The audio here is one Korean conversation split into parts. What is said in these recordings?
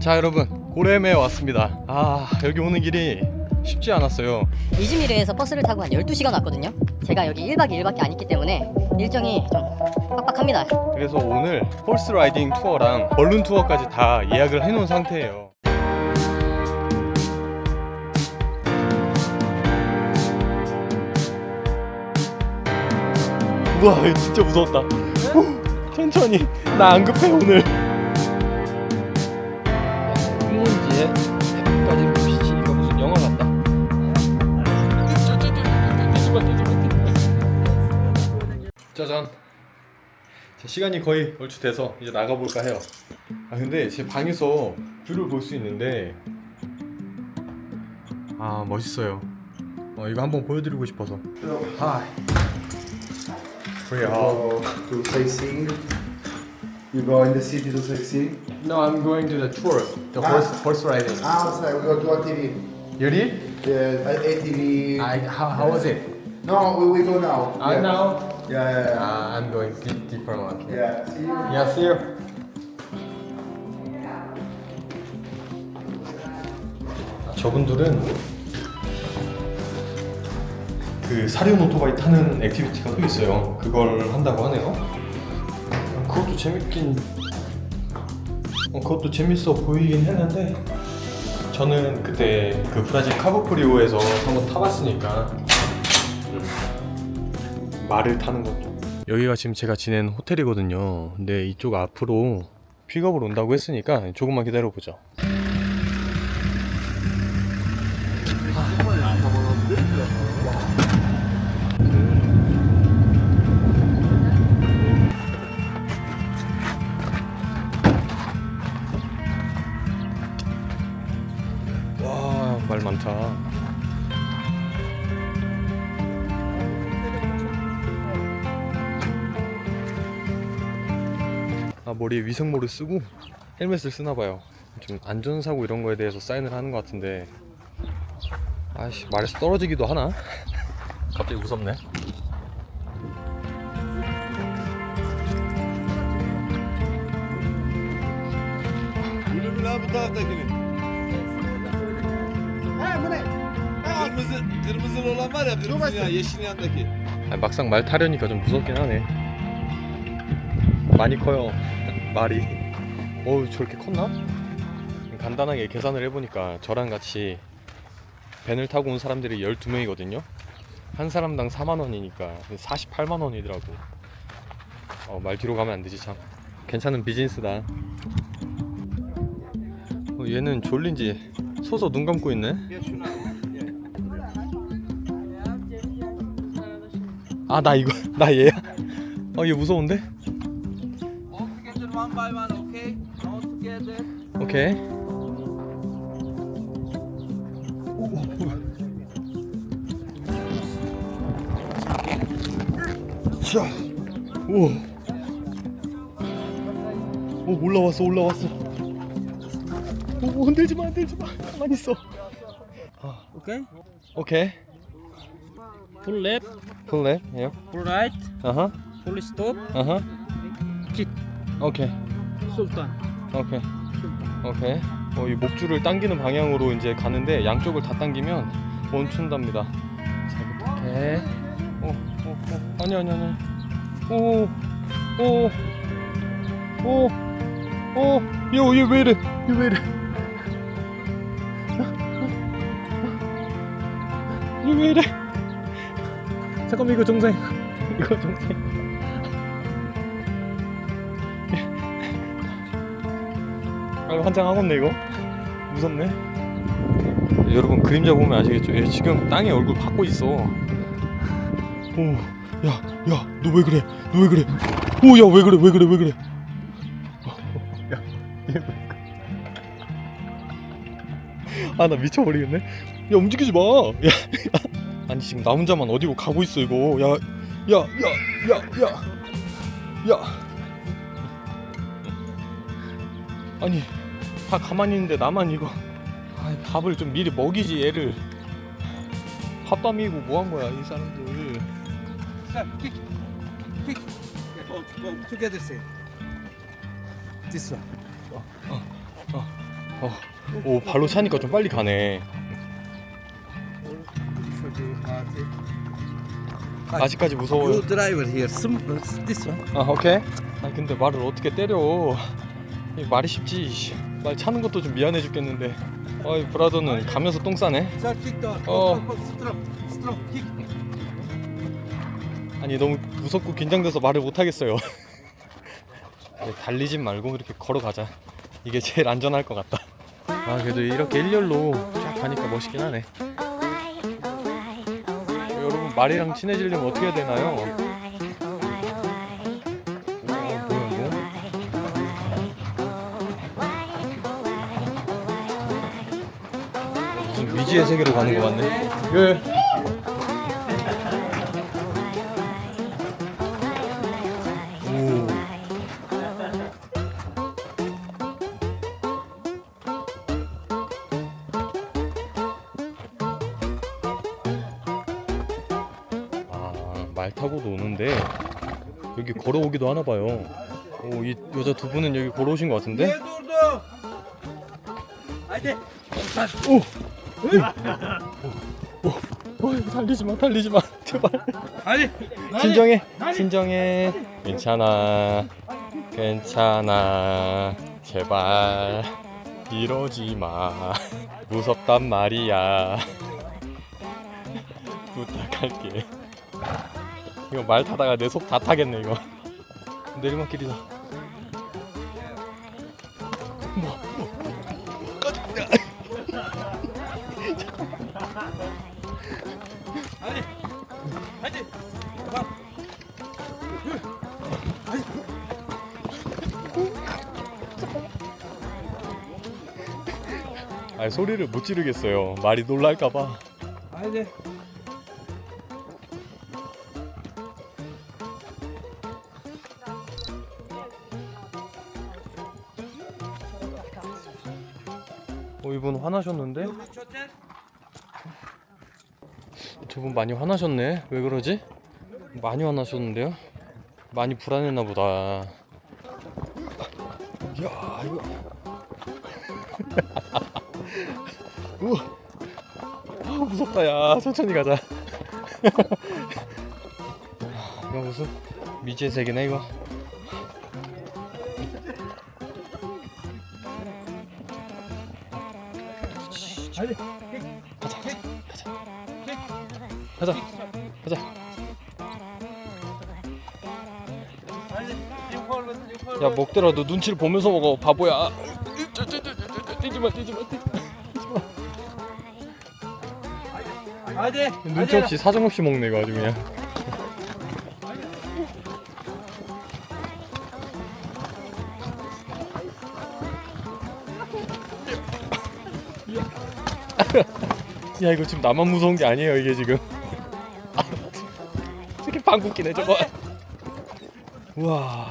자 여러분 고레메에 왔습니다. 아 여기 오는 길이 쉽지 않았어요. 이즈미르에서 버스를 타고 한 12시간 왔거든요. 제가 여기 1박 2일밖에 안 있기 때문에 일정이 좀 빡빡합니다. 그래서 오늘 홀스 라이딩 투어랑 벌룬 투어까지 다 예약을 해놓은 상태예요. 우와 진짜 무서웠다. 후, 천천히. 나 안 급해 오늘 홍원지에 해까지 비치니까 무슨 영화 같다? 짜잔 자, 시간이 거의 얼추 돼서 이제 나가볼까 해요. 아 근데 제 방에서 뷰를 볼 수 있는데. 아 멋있어요. 어, 이거 한번 보여드리고 싶어서. 하이 Free sightseeing. You go in the city to sightseeing. No, I'm going to the tour, the horse horse riding. Ah, outside we go to ATV. You did? The uh, ATV. I how, how was it? No, we, we go now. I yeah. know. Yeah, yeah, yeah. Uh, I'm going to different one. yeah. See you. Yeah, see you. 저분들은 그 사륜 오토바이 타는 액티비티가 또 있어요. 그걸 한다고 하네요. 그것도 재밌긴, 어, 그것도 재밌어 보이긴 했는데 저는 그때 그 브라질 카보프리오에서 한번 타봤으니까 음, 말을 타는 것도 여기가 지금 제가 지낸 호텔이거든요. 근데 이쪽 앞으로 픽업을 온다고 했으니까 조금만 기다려보죠. 말 많다. 아 머리에 위생모를 쓰고 헬멧을 쓰나 봐요. 좀 안전사고 이런 거에 대해서 사인을 하는 것 같은데 아씨 말에서 떨어지기도 하나? 갑자기 무섭네. Taraftakini. Kırmızı, kırmızılı olan var ya kırmızı ya yeşil yandaki. 아, 막상 말 타려니까 좀 무섭긴 하네. 많이 커요. 말이. 어우 저렇게 컸나? 간단하게 계산을 해보니까 저랑 같이 밴을 타고 온 사람들이 12명이거든요. 한 사람당 4만 원이니까 48만 원이더라고. 어, 말 뒤로 가면 안 되지 참. 괜찮은 비즈니스다. 어, 얘는 졸린지 서서 눈 감고 있네. 아 나 이거 나 얘야. 어얘 무서운데? 오케이. 자, 오, 오 올라왔어 올라왔어. 오 흔들지 마 흔들지 마 가만 있어. 오케이. Full left, Full left. Yeah. full right, Uh-huh. full stop, Uh-huh. kick. 오케이. Sultan. 오케이. 오케이. 어, 이 목줄을 당기는 방향으로 이제 가는데 양쪽을 다 당기면 멈춘답니다. 자, 이렇게. 오, 오, 오. 아니, 아니, 아니. 오, 오, 오, 오. 야, 얘왜 이래? 얘왜 이래? 얘왜 이래? 잠깐만, 이거 정상. 이거 정상. 아, 환장하겠네 이거. 무섭네. 여러분 그림자 보면 아시겠죠? 얘 지금 땅에 얼굴 박고 있어. 오야야 너 왜 그래? 너 왜 그래? 오야 왜 그래? 왜 그래? 왜 그래? 야아나 미쳐버리겠네. 야 움직이지 마야 아니 지금 나 혼자만 어디로 가고 있어 이거 야 야 야 야 야 야 아니 다 가만히 있는데 나만 이거 아, 밥을 좀 미리 먹이지 얘를 밥밤이고 뭐 한 거야 이 사람들. Go, go together say. This one. 어, 오 발로 차니까 좀 빨리 가네. 아직까지 무서워요. You driver here. Some, this one. 아 오케이. 아 근데 말을 어떻게 때려? 이 말이 쉽지. 씨. 말 차는 것도 좀 미안해 죽겠는데. 어이 브라더는 가면서 똥 싸네. Strong, strong, kick. 아니 너무 무섭고 긴장돼서 말을 못 하겠어요. 네, 달리진 말고 이렇게 걸어가자. 이게 제일 안전할 것 같다. 아 그래도 이렇게 일렬로 쫙 가니까 멋있긴 하네. 말이랑 친해지려면 어떻게 해야 되나요? 어, 뭐야 이거? 무슨 미지의 세계로 가는 거 같네. 예. 말 타고도 오는데 여기 걸어오기도 하나 봐요. 오, 이 여자 두 분은 여기 걸어오신 것 같은데? Niye durdu? Hadi. 어, 달리지 마, 달리지 마, 제발. Hadi. 진정해, 진정해. 괜찮아, 괜찮아. 제발 이러지 마. 무섭단 말이야. 부탁할게. 이거 말 타다가 내 속 다 타겠네 이거. 내리막길이다. Hadi. 아니 소리를 못 지르겠어요. 말이 놀랄까봐. 어 저분 많이 화나셨네. 왜 그러지? 많이 화나셨는데요? 많이 불안했나 보다. 야 이거. 우와. 아, 무섭다 야. 천천히 가자. 이거 무슨 미지의 세계네 이거. 가자. 가자. You forward. 야 먹더라 너 눈치를 보면서 먹어 바보야. 뛰지 마 뛰지 마 뛰지 마. Hadi. 눈치 없이 사정 없이 먹네 이거 아주 그냥. 야 이거 지금 나만 무서운 게 아니에요 이게 지금. 이렇게 방귀 끼네 저거. 우와.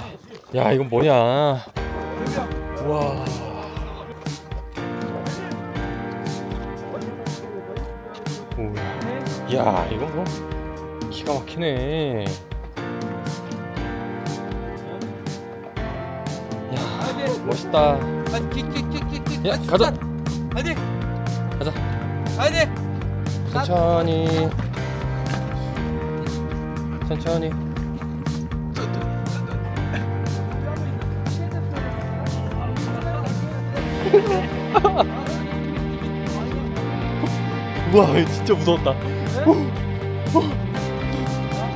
야 이건 뭐냐. 우와. 오. 야 이거 뭐 기가 막히네. 야 멋있다. 야 가자. 가자. 천천히 천천히. 우와 진짜 무서웠다.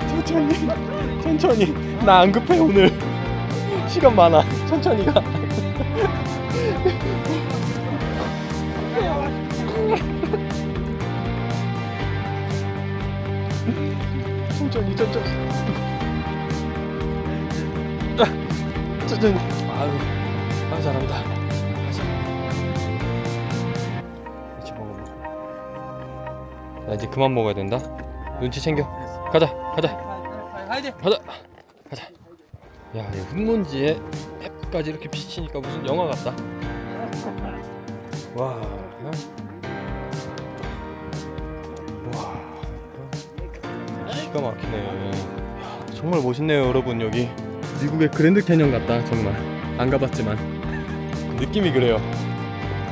천천히 천천히. 나 안 급해 오늘. 시간 많아. 천천히 가 천천히 천천히 아, 천천히. 아유 아 잘한다. 가자 같이 먹어보자 나 이제 그만 먹어야 된다. 눈치 챙겨. 가자 가자. Hadi. 가자 가자. 야 이 흙먼지에 햇까지 이렇게 비치니까 무슨 영화 같다 기가 막히네. 정말 멋있네요, 여러분 여기. 미국의 그랜드 캐년 같다, 정말. 안 가봤지만. 느낌이 그래요.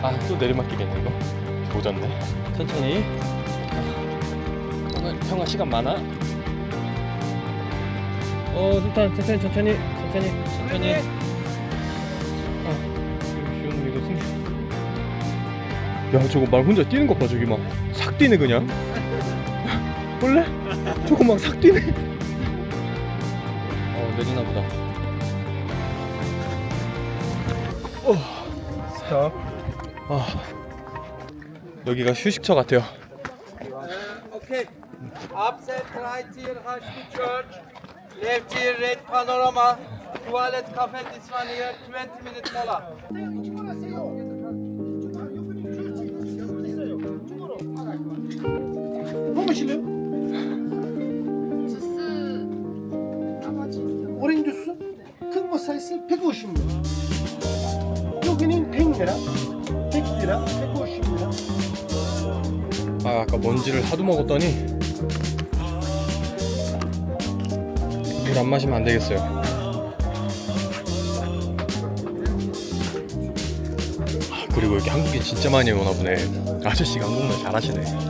아 또 내리막길이네 이거. 조졌네. 천천히. 오늘 형아 시간 많아? 어 일단 천천히 천천히. 천천히. 천천히. 아 이거 승. 야 저거 말 혼자 뛰는 것 봐 저기 막. 삭 뛰네 그냥 원래 저거 막삭 뛰네 어 내리나 보다 어 스탑 아 여기가 휴식처 같아요 Okay. Upset right here, Hashmi Church. Left here, red panorama. Tuvalet cafe, this one here, 20 minute mola. 무엇이래요? 큰거 사이즈 150원 여기는 100lira 100lira 150lira 아 아까 먼지를 하도 먹었더니 물 안 마시면 안 되겠어요. 아, 그리고 여기 한국인 진짜 많이 오나 보네. 아저씨가 한국말 잘하시네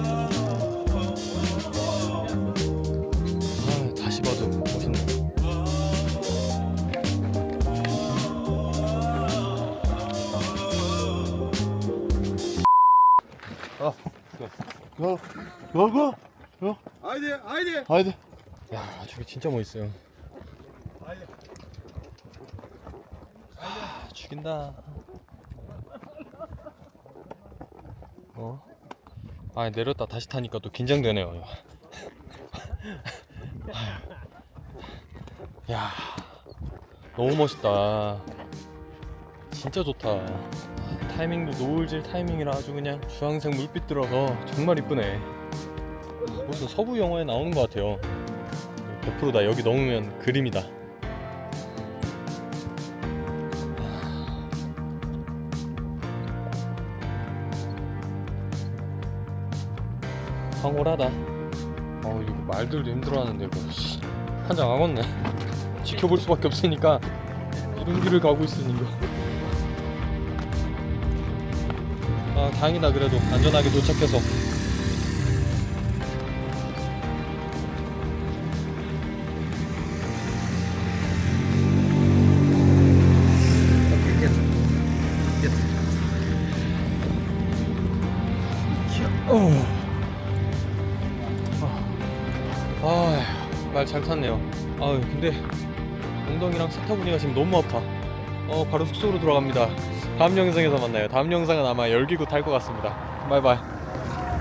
Gogo. Haydi haydi. Haydi. 야 저기 진짜 멋있어요 아, 죽인다 어? 아 내렸다 다시 타니까 또 긴장되네요 야 너무 멋있다 진짜 좋다 타이밍도 노을질 타이밍이라 아주 그냥 주황색 물빛 들어서 정말 이쁘네. 무슨 서부 영화에 나오는 것 같아요. 100%다 여기 넣으면 그림이다. 황홀하다. 어 이거 말들도 힘들어하는데 이거 한장 하겠네. 지켜볼 수밖에 없으니까 이런 길을 가고 있으니 이거 아 다행이다 그래도 안전하게 도착해서 아, 말 잘 탔네요. 아, 근데 엉덩이랑 세타구니가 지금 너무 아파. 어, 바로 숙소로 돌아갑니다. 다음 영상에서 만나요. 다음 영상은 아마 열기구 탈 것 같습니다. 바이바이.